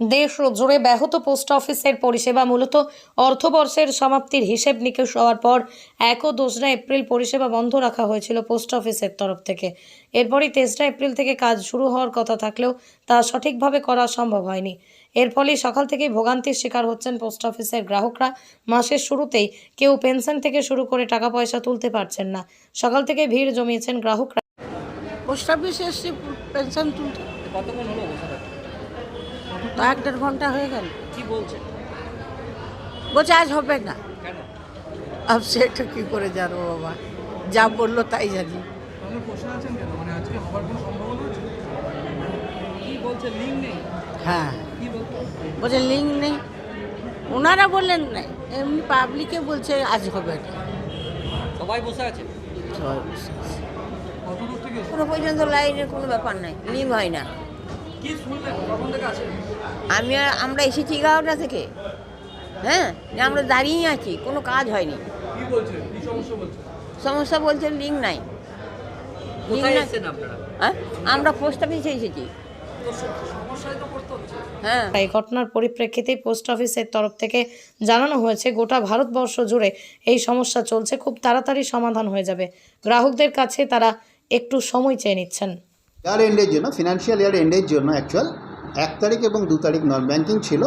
দেশ জুড়ে ব্যাহত পোস্ট অফিসের পরিষেবা মূলত অর্থবর্ষের সমাপ্তির হিসেব নিকেশ হওয়ার পর এক ও দোসরা এপ্রিল পরিষেবা বন্ধ রাখা হয়েছিল পোস্ট অফিসের তরফ থেকে। এরপরই তেসরা এপ্রিল থেকে কাজ শুরু হওয়ার কথা থাকলেও তা সঠিকভাবে করা সম্ভব হয়নি। এর ফলে সকাল থেকেই ভোগান্তির শিকার হচ্ছেন পোস্ট অফিসের গ্রাহকরা। মাসের শুরুতেই কেউ পেনশন থেকে শুরু করে টাকা পয়সা তুলতে পারছেন না। সকাল থেকে ভিড় জমিয়েছেন গ্রাহকরা। পোস্ট অফিসে এসছি পেনশন তুলতে তো এক দেড় ঘণ্টা হয়ে গেল। কি বলছে বলছে আজ হবে না। কেন? আব সেটা কি করে জানো বাবা? যা বলল তাই জানি। মানে হ্যাঁ। বলছে লিঙ্ক নেই। ওনারা বললেন না এমনি পাবলিকে বলছে আজ হবে না। সবাই বসে আছে? সবাই বসে আছে। কোনো পর্যন্ত লাইনের কোনো ব্যাপার নাই। লিঙ্ক হয় না। আমি আর আমরা এসেছি এগারোটা থেকে। হ্যাঁ? যে আমরা দাঁড়িয়ে আছি কোনো কাজ হয়নি। কি বলছে কি সমস্যা বলছে লিঙ্ক নাই। হ্যাঁ? আমরা পোস্ট অফিসে এসেছি। হ্যাঁ। এই ঘটনার পরিপ্রেক্ষিতে পোস্ট অফিসের তরফ থেকে জানানো হয়েছে গোটা ভারতবর্ষ জুড়ে এই সমস্যা চলছে। খুব তাড়াতাড়ি সমাধান হয়ে যাবে। গ্রাহকদের কাছে তারা একটু সময় চেয়ে নিচ্ছেন। ইয়ার এন্ডের জন্য ফিনান্সিয়াল ইয়ার এন্ডের জন্য অ্যাকচুয়াল এক তারিখ এবং দু তারিখ নন ব্যাঙ্কিং ছিল।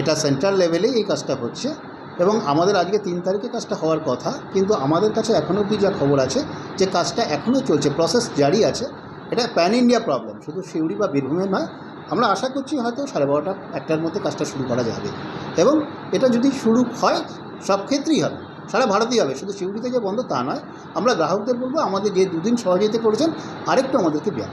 এটা সেন্ট্রাল লেভেলেই এই কাজটা হচ্ছে এবং আমাদের আজকে তিন তারিখে কাজটা হওয়ার কথা, কিন্তু আমাদের কাছে এখনও অবধি যা খবর আছে যে কাজটা এখনও চলছে প্রসেস জারি আছে, এটা প্যান ইন্ডিয়া প্রবলেম শুধু সিউড়ি বা বীরভূমে নয়, আমরা আশা করছি হয়তো সাড়ে বারোটা, একটার মধ্যে কাজটা শুরু করা যাবে। এবং এটা যদি শুরু হয়, সব ক্ষেত্রেই হবে। সারা ভারতেই হবে। শুধু সিউড়িতে যে বন্ধ তা নয়, আমরা গ্রাহকদের বলব আমাদের যে দুদিন সহযোগিতা করেছেন, আরেকটু আমাদেরকে দেওয়া